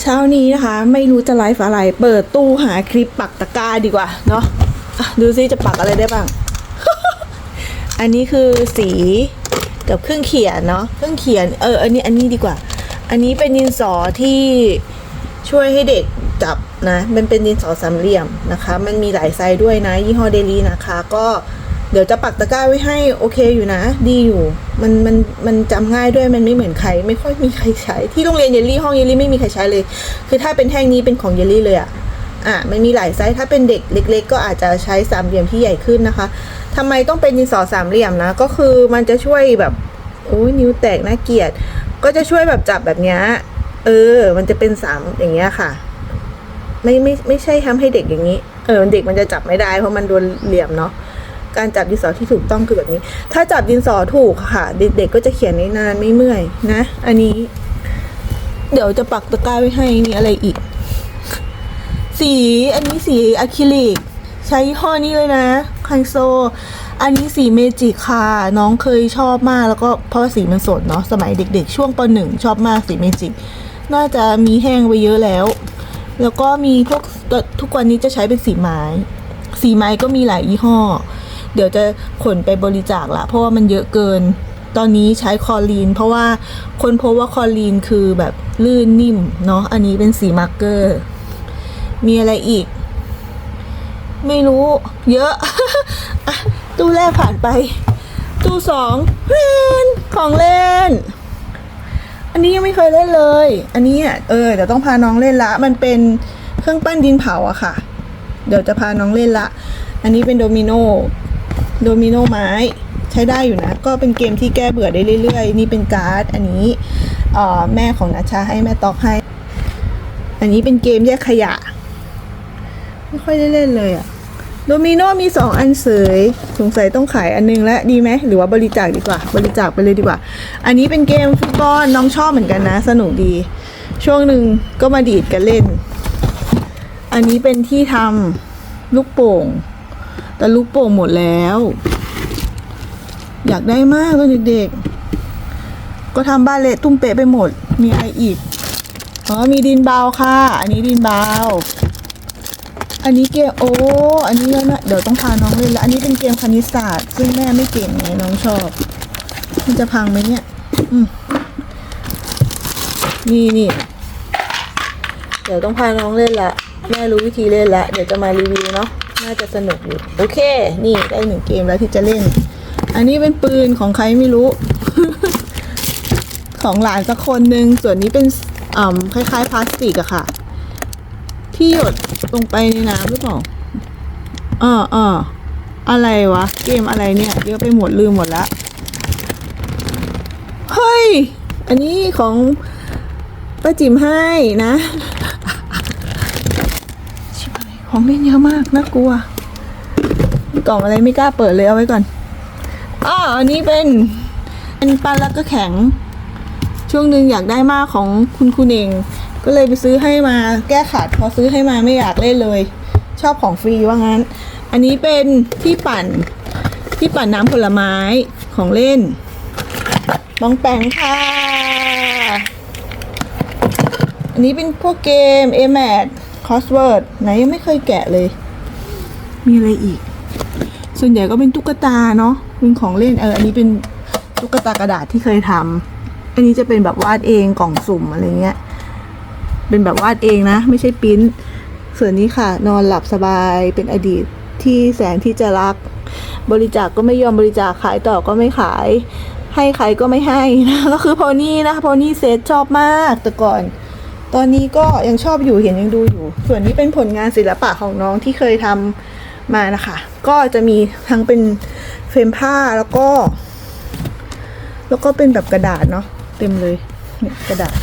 เช้านี้นะคะ ไม่รู้จะไลฟ์อะไร เปิดตู้หาคลิปปักตะกร้าดีกว่าเนาะะดูซิจะปักอะไรได้บ้าง อันนี้คือสีกับเครื่องเขียนเนาะเครื่องเขียนเอออันนี้อันนี้ดีกว่า อันนี้เป็นดินสอที่ช่วยให้เด็กจับนะ มันเป็นดินสอสามเหลี่ยมนะคะ มันมีหลายไซส์ด้วยนะ ยี่ห้อเดลีนะคะ ก็ เดี๋ยวจะปักตะกร้าไว้ให้โอเคอยู่นะ ดีอยู่ มันมันมันจำง่ายด้วยมันไม่เหมือนใคร ไม่ค่อยมีใครใช้ ที่โรงเรียนเยลลี่ห้องเยลลี่ไม่มีใครใช้เลย คือถ้าเป็นแท่งนี้เป็นของเยลลี่เลยอะอะมันมีหลายไซส์ถ้าเป็นเด็กเล็ก ๆ ก็อาจจะใช้สามเหลี่ยมที่ใหญ่ขึ้นนะคะทำไมต้องเป็นดินสอสามเหลี่ยมนะ ก็คือมันจะช่วยแบบโอ้ยนิ้วแตกน่าเกลียด ก็จะช่วยแบบจับแบบเนี้ยเออ มันจะเป็นสามอย่างเงี้ยค่ะ ไม่ไม่ไม่ใช่ทำให้เด็กอย่างนี้ เออเด็กมันจะจับไม่ได้เพราะมันโดนเหลี่ยมเนาะ การจับดินสอที่ถูกต้องคือแบบนี้ ถ้าจับดินสอถูกค่ะ เด็กๆก็จะเขียนได้นานไม่เมื่อยนะ อันนี้ เดี๋ยวจะปักตะกร้าไว้ให้มีอะไรอีก สีอันนี้สีอะคริลิกใช้ยี่ห้อนี้เลยนะไคโซ อันนี้สีเมจิค่ะ น้องเคยชอบมากแล้วก็เพราะสีมันสดเนาะสมัยเด็ก ๆ ช่วงปหนึ่งชอบมากสีเมจิน่าจะมีแห้งไปเยอะแล้ว แล้วก็มีพวกทุกวันนี้จะใช้เป็นสีไม้ สีไม้ก็มีหลายยี่ห้อ เดี๋ยวจะขนไปบริจาคละเพราะว่ามันเยอะเกิน ตอนนี้ใช้คอลีน เพราะว่าคนพบว่าคอลีนคือแบบลื่นนิ่มเนาะอันนี้เป็นสีมาร์กเกอร์ มีอะไรอีก ไม่รู้ เยอะอะ ตู้แรกผ่านไป ตู้สองเล่นของเล่น อันนี้ยังไม่เคยเล่นเลย อันนี้เออเดี๋ยวต้องพาน้องเล่นละ มันเป็นเครื่องปั้นดินเผาอะค่ะ เดี๋ยวจะพาน้องเล่นละ อันนี้เป็นโดมิโน โดมิโนไม้ใช้ได้อยู่นะ ก็เป็นเกมที่แก้เบื่อได้เรื่อยๆ นี่เป็นการ์ด อันนี้แม่ของนัชชาให้แม่ตอกให้ อันนี้เป็นเกมแยกขยะ ไม่ค่อยได้เล่นเลยอะโดมิโนมีสองอันเสยสงสัยต้องขายอันนึงแล้วดีไหมหรือว่าบริจาคดีกว่า บริจาคไปเลยดีกว่า อันนี้เป็นเกมฟุตบอลน้องชอบเหมือนกันนะ สนุกดี ช่วงหนึ่งก็มาดีดกันเล่น อันนี้เป็นที่ทำลูกโป่ง แต่ลูกโป่งหมดแล้ว อยากได้มากตอนเด็กๆ ก็ทำบ้านเละตุ้มเปะไปหมด มีอะไรอีก อ๋อ มีดินเบาค่ะ อันนี้ดินเบา อันนี้เกมโอ้ อันนี้แล้วนะเดี๋ยวต้องพาน้องเล่นแล้ว อันนี้เป็นเกมคณิตศาสตร์ ซึ่งแม่ไม่เก่งไงน้องชอบ มันจะพังไหมเนี่ย อืมนี่นี่เดี๋ยวต้องพาน้องเล่นละ แม่รู้วิธีเล่นละ เดี๋ยวจะมารีวิวเนาะ น่าจะสนุกอยู่โอเค นี่ได้หนึ่งเกมแล้วที่จะเล่น อันนี้เป็นปืนของใครไม่รู้ ของหลานสักคนหนึ่งส่วนนี้เป็นอ่าคล้ายๆพลาสติกอะค่ะ ที่หยดลงไปในน้ำหรือเปล่าอ่าอ่าอะไรวะ เกมอะไรเนี่ยเยอะไปหมดลืมหมดละเฮ้ย อันนี้ของป้าจิ๋มให้นะ ของเล่นเยอะมากน่ากลัว กล่องอะไรไม่กล้าเปิดเลยเอาไว้ก่อนอ้ออันนี้เป็นเป็นปั้นแล้วก็แข็ง ช่วงหนึ่งอยากได้มากของคุณคุณเอง ก็เลยไปซื้อให้มาแก้ขัดพอซื้อให้มาไม่อยากเล่นเลย ชอบของฟรีว่างั้น อันนี้เป็นที่ปั่นที่ปั่นน้ำผลไม้ของเล่นบองแปงค่ะ อันนี้เป็นพวกเกม a m a t Crossword ไหนยังไม่เคยแกะเลย มีอะไรอีก ส่วนใหญ่ก็เป็นตุ๊กตาเนาะเป็นของเล่นเอออันนี้เป็นตุ๊กตากระดาษที่เคยทำอันนี้จะเป็นแบบวาดเองกล่องสุ่มอะไรเงี้ย เป็นแบบวาดเองนะ ไม่ใช่ปิ้นส่วนนี้ค่ะ นอนหลับสบายเป็นอดีตที่แสนที่จะรัก บริจาคกก็ไม่ยอมบริจาคขายต่อก็ไม่ขาย ให้ใครก็ไม่ให้นะก็คือโพนี่นะโพนี่เซตชอบมากแต่ก่อน ตอนนี้ก็ยังชอบอยู่เห็นยังดูอยู่ ส่วนนี้เป็นผลงานศิลปะของน้องที่เคยทำมานะคะ ก็จะมีทั้งเป็นเฟรมผ้าแล้วก็ แล้วก็เป็นแบบกระดาษเนาะเต็มเลยกระดาษ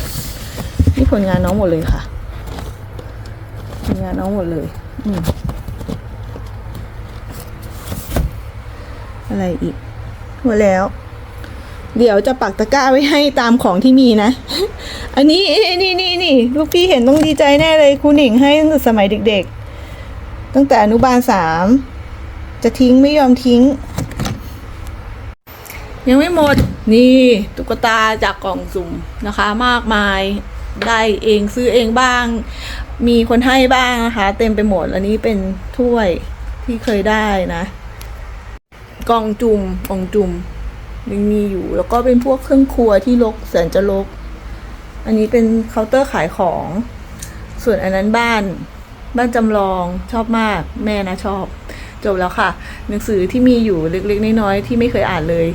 นี่ผลงานน้องหมดเลยค่ะ ผลงานน้องหมดเลย อืมอะไรอีกหมดแล้ว เดี๋ยวจะปักตะกร้าไว้ให้ตามของที่มีนะ อันนี้นี่นี่นี่ลูกพี่เห็นต้องดีใจแน่เลยครูหนิงให้ตั้งแต่สมัยเด็ก ๆ ตั้งแต่อนุบาลสามจะทิ้งไม่ยอมทิ้ง ยังไม่หมดนี่ตุ๊กตาจากกล่องสุ่มนะคะ มากมายได้เองซื้อเองบ้าง มีคนให้บ้างนะคะ เต็มไปหมดอันนี้เป็นถ้วยที่เคยได้นะ กล่องจุ่มกล่องจุ่ม ยังมีอยู่แล้วก็เป็นพวกเครื่องครัวที่ลกแสนจะลก อันนี้เป็นเคาน์เตอร์ขายของ ส่วนอันนั้นบ้าน บ้านจำลองชอบมาก แม่นะชอบ จบแล้วค่ะ หนังสือที่มีอยู่เล็กๆน้อยๆที่ไม่เคยอ่านเลย